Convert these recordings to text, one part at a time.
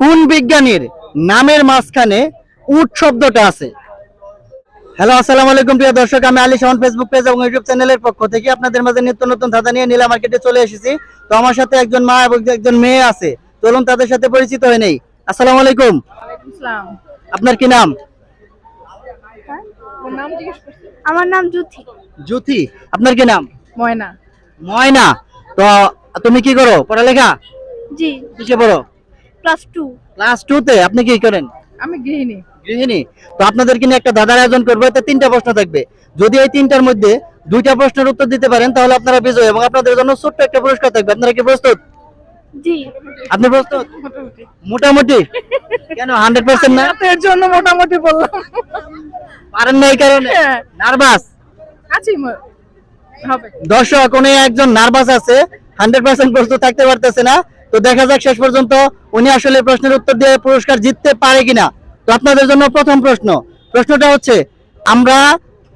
কোন বিজ্ঞানীর নামের মাঝখানে উট শব্দটা আছে? হ্যালো আসসালামু আলাইকুম প্রিয় দর্শক আমি আলী শাহন ফেসবুক পেজ এবং ইউটিউব চ্যানেলের পক্ষ থেকে আপনাদের মাঝে নিত্য নতুন ধাঁধা নিয়ে নীলা মার্কেটে চলে এসেছি। তো আমার সাথে একজন মা এবং একজন মেয়ে আছে। চলুন তাদের সাথে পরিচিত হয়ে নেই। আসসালামু আলাইকুম। আপনার কি নাম? করছি। আমার নাম জুথি জ্যোতি আপনার কি নাম? ময়না। ময়না। তো তুমি কি করো? পড়ালেখা? জি। কিসে পড়ো? ক্লাস টু ক্লাস টু তে আপনি কি করেন? আমি গৃহিণী। গৃহিণী। তো আপনাদেরকে নিয়ে একটা দাদার আয়োজন করব এতে তিনটা প্রশ্ন থাকবে। যদি এই তিনটার মধ্যে দুইটা প্রশ্নের উত্তর দিতে পারেন তাহলে আপনারা বিজয় এবং আপনাদের জন্য ছোট্ট একটা পুরস্কার থাকবে। আপনারা কি প্রস্তুত? জি। আপনি প্রস্তুত? মোটামুটি। কেন হান্ড্রেড পার্সেন্ট না? রাতের জন্য মোটামুটি বললাম। পারেন না এই কারণে? হ্যাঁ। নার্ভাস আছি দর্শক উনি একজন নার্ভাস আছে। হান্ড্রেড পার্সেন্ট প্রস্তুত থাকতে পারতেছে না। তো দেখা যাক শেষ পর্যন্ত উনি আসলে প্রশ্নের উত্তর দিয়ে পুরস্কার জিততে পারে কিনা। তো আপনাদের জন্য প্রথম প্রশ্ন। প্রশ্নটা হচ্ছে আমরা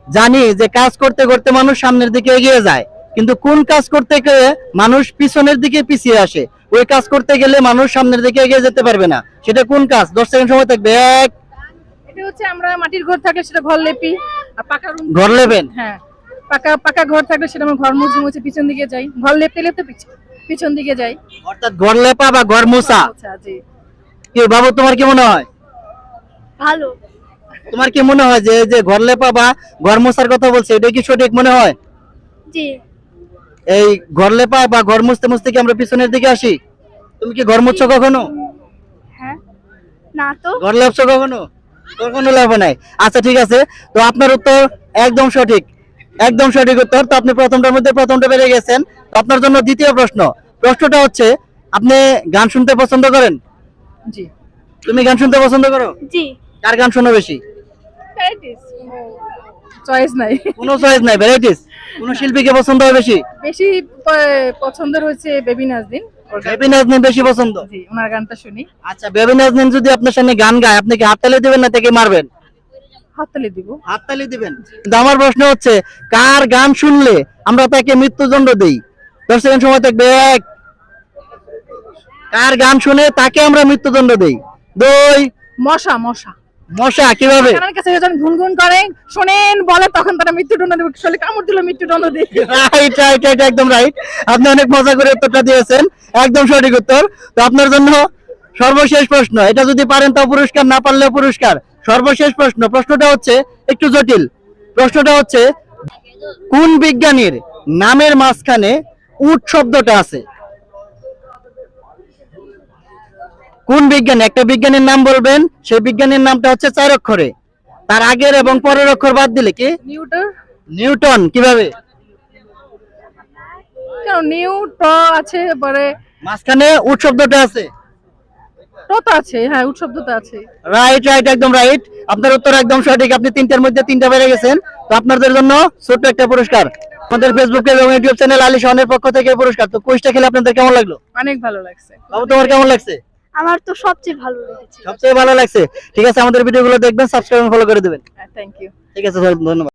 জানি যে কাজ করতে করতে মানুষ সামনের দিকে এগিয়ে যায় কিন্তু কোন কাজ করতে গেলে মানুষ পিছনের দিকে পিছিয়ে আসে? ওই কাজ করতে গেলে মানুষ সামনের দিকে এগিয়ে যেতে পারবে না। সেটা কোন কাজ? দশ সেকেন্ড সময় থাকবে। এক। এটা হচ্ছে আমরা মাটির ঘর থাকলে সেটা ঘর লেপি আর পাকা রুম ঘর লেবেন হ্যাঁ পাকা পাকা ঘর থাকলে সেটা আমরা ঘর মুছে মুছে পিছন দিকে যাই। ঘর লেপতে লেপতে পিছ- পিছন দিকে যাই। অর্থাৎ ঘর লেপা বা ঘর মোছা। আচ্ছা জি। কি বাবু তোমার কি মনে হয়? ভালো। তোমার কি মনে হয় যে যে ঘর লেপা বা ঘর মোছার কথা বলছে এটা কি সঠিক মনে হয়? জি। এই ঘর লেপা বা ঘর মুছতে মুছতে কি আমরা পিছনের দিকে আসি? তুমি কি ঘর মুছছো কখনো? হ্যাঁ। না তো। ঘর লেপছো কখনো? কখনো লেপো নাই। আচ্ছা ঠিক আছে। তো আপনার উত্তর একদম সঠিক। একদম সঠিক উত্তর। তো আপনি প্রথমটার মধ্যে প্রথমটা পেরে গেছেন। আপনার জন্য দ্বিতীয় প্রশ্ন। প্রশ্নটা হচ্ছে আপনি গান শুনতে পছন্দ করেন? জি। তুমি গান শুনতে পছন্দ করো? জি। কার গান শোনো বেশি? চয়েস নাই। কোনো চয়েস নাই ভ্যারাইটিস কোনো শিল্পীকে পছন্দ হয় বেশি? বেশি পছন্দের হচ্ছে বেবি নাজদিন বেবি নাজনীন বেশি পছন্দ? জি ওনার গানটা শুনি। আচ্ছা বেবি নাজনীন যদি আপনার সামনে গান গায় আপনি কি হাততালি দিবেন না তাকে মারবেন? হাততালি দিব। হাততালি দিবেন? কিন্তু আমার প্রশ্ন হচ্ছে কার গান শুনলে আমরা তাকে মৃত্যুদণ্ড দেই? দশ সেকেন্ড সময় থাকবে এক। কার গান শুনে তাকে আমরা মৃত্যুদণ্ড দেই? দুই। মশা মশা। মশা কীভাবে? কানের কাছে যখন গুনগুন করে শোনেন বলে তখন তারা মৃত্যুদণ্ড দেবে। শরীরে কামড় দিল মৃত্যুদণ্ড দেবে রাইট রাইট রাইট একদম রাইট আপনি অনেক মজা করে উত্তরটা দিয়েছেন। একদম সঠিক উত্তর। তো আপনার জন্য সর্বশেষ প্রশ্ন এটা যদি পারেন তাও পুরস্কার না পারলেও পুরস্কার। সর্বশেষ প্রশ্ন প্রশ্নটা হচ্ছে একটু জটিল। প্রশ্নটা হচ্ছে কোন বিজ্ঞানীর নামের মাঝখানে উট শব্দটা আছে। কোন বিজ্ঞান? একটা বিজ্ঞানের নাম বলবেন সেই বিজ্ঞানের নামটা হচ্ছে চার অক্ষরে। তার আগের এবং পরের অক্ষর বাদ দিলে কি? নিউটন। নিউটন কীভাবে? নিউটন আছে পরে মাঝখানে উট শব্দটা আছে। ট তো আছে হ্যাঁ উৎশব্দ তো আছে। রাইট রাইট একদম রাইট আপনার উত্তর একদম সঠিক আপনি তিনটার মধ্যে তিনটা বেড়ে গেছেন। তো আপনাদের জন্য ছোট্ট একটা পুরস্কার। আমাদের ফেসবুক এবং ইউটিউব চ্যানেল আলী শাহনের পক্ষ থেকে পুরস্কার। তো কুইজটা খেলে আপনাদের কেমন লাগল? অনেক ভালো লাগছে। বাবু তোমার কেমন লাগছে? আমার তো সবচেয়ে ভালো লেগেছে। সবচেয়ে ভালো লাগছে। ঠিক আছে আমাদের ভিডিওগুলো দেখবেন সাবস্ক্রাইব ফলো করে দেবেন। থ্যাংক ইউ ঠিক আছে ধন্যবাদ।